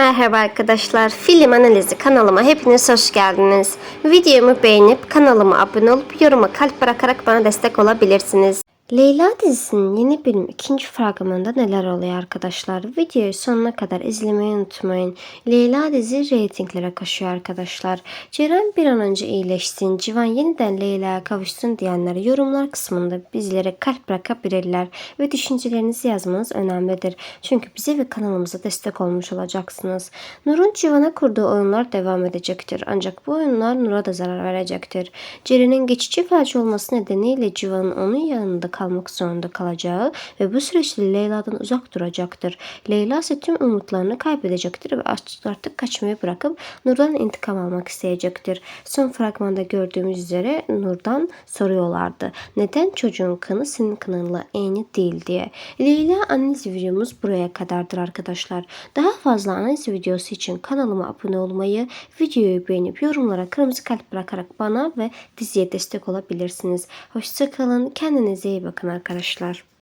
Merhaba arkadaşlar, film analizi kanalıma hepiniz hoş geldiniz. Videomu beğenip kanalıma abone olup yoruma kalp bırakarak bana destek olabilirsiniz. Leyla dizisinin yeni bölüm ikinci fragmanında neler oluyor arkadaşlar? Videoyu sonuna kadar izlemeyi unutmayın. Leyla dizi reytinglere koşuyor arkadaşlar. Ceren bir an önce iyileşsin, Civan yeniden Leyla'ya kavuşsun diyenler yorumlar kısmında bizlere kalp bırakabilirler ve düşüncelerinizi yazmanız önemlidir. Çünkü bize ve kanalımıza destek olmuş olacaksınız. Nur'un Civan'a kurduğu oyunlar devam edecektir. Ancak bu oyunlar Nur'a da zarar verecektir. Ceren'in geçici felç olması nedeniyle Civan'ın onun yanında kalmak zorunda kalacağı ve bu süreçte Leyla'dan uzak duracaktır. Leyla ise tüm umutlarını kaybedecektir ve artık kaçmayı bırakıp Nur'dan intikam almak isteyecektir. Son fragmanda gördüğümüz üzere Nur'dan soruyorlardı. Neden çocuğun kanı senin kanınla aynı değil diye. Leyla analiz videomuz buraya kadardır arkadaşlar. Daha fazla analiz videosu için kanalıma abone olmayı, videoyu beğenip yorumlara kırmızı kalp bırakarak bana ve diziye destek olabilirsiniz. Hoşçakalın. Kendinize iyi bakın arkadaşlar.